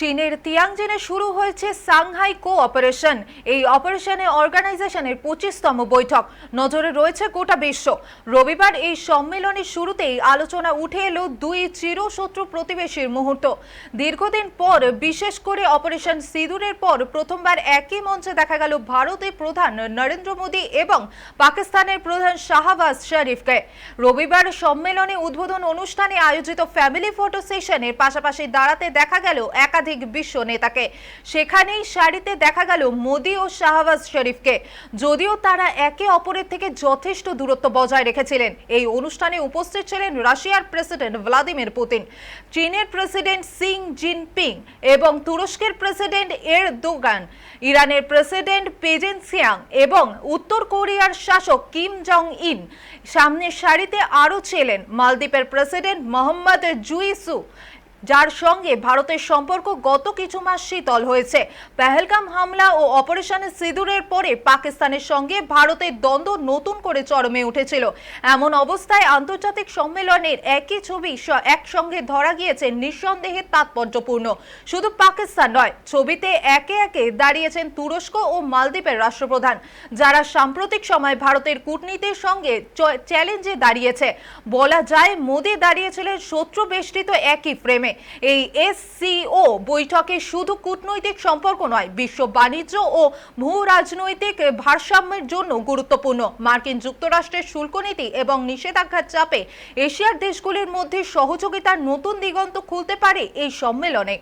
চীনের তিয়াংজিনে শুরু হয়েছে সাংহাই কো অপারেশন এই অপারেশনে অর্গানাইজেশনের পঁচিশতম বৈঠক। নজরে রয়েছে গোটা বিশ্ব। রবিবার এই সম্মেলনের শুরুতেই আলোচনা উঠে এলো দুই চিরশত্রু প্রতিবেশীর মুহূর্ত। দীর্ঘদিন পর, বিশেষ করে অপারেশন সিঁদুরের পর প্রথমবার একই মঞ্চে দেখা গেল ভারতের প্রধান নরেন্দ্র মোদী এবং পাকিস্তানের প্রধান শাহবাজ শরীফকে। রবিবার সম্মেলনে উদ্বোধন অনুষ্ঠানে আয়োজিত ফ্যামিলি ফটো সেশনের পাশাপাশি দাঁড়াতে দেখা গেল একাধিক বিশ্ব নেতাকে। সেখানেই সারিতে দেখা গেল মোদী ও শাহবাজ শরীফকে। যদিও তারা একে অপরের থেকে যথেষ্ট দূরত্ব বজায় রেখেছিলেন। এই অনুষ্ঠানে উপস্থিত ছিলেন রাশিয়ার প্রেসিডেন্ট ভ্লাদিমির পুতিন, চীনের প্রেসিডেন্ট সিং জিনপিং এবং তুরস্কের প্রেসিডেন্ট এরদোগান, ইরানের প্রেসিডেন্ট পেজেন সিয়াং এবং উত্তর কোরিয়ার শাসক কিম জং ইন সামনের সারিতে আরও ছিলেন মালদ্বীপের প্রেসিডেন্ট মোহাম্মদ জুইসু। যার সঙ্গে ভারতের সম্পর্ক গত কিছু মাস শীতল হয়েছে। পেহেলগাম হামলা ও অপারেশনে সিঁদুরের পরে পাকিস্তানের সঙ্গে ভারতের দ্বন্দ্ব নতুন করে চরমে উঠেছিল। এমন অবস্থায় আন্তর্জাতিক সম্মেলনের একই ছবি একসঙ্গে ধরা গিয়েছে নিঃসন্দেহে তাৎপর্যপূর্ণ। শুধু পাকিস্তান নয়, ছবিতে একে একে দাঁড়িয়েছেন তুরস্ক ও মালদ্বীপের রাষ্ট্রপ্রধান, যারা সাম্প্রতিক সময় ভারতের কূটনীতির সঙ্গে চ্যালেঞ্জে দাঁড়িয়েছে। বলা যায়, মোদী দাঁড়িয়েছিলেন শত্রু বেষ্টিত একই ফ্রেমে এই এসসিও বৈঠকে শুধু কূটনৈতিক সম্পর্ক নয়, বিশ্ব বাণিজ্য ও ভূ রাজনৈতিক ভারসাম্যের জন্য গুরুত্বপূর্ণ। মার্কিন যুক্তরাষ্ট্রের শুল্ক নীতি এবং নিষেধাজ্ঞার চাপে এশিয়ার দেশগুলির মধ্যে সহযোগিতার নতুন দিগন্ত খুলতে পারে এই সম্মেলনে।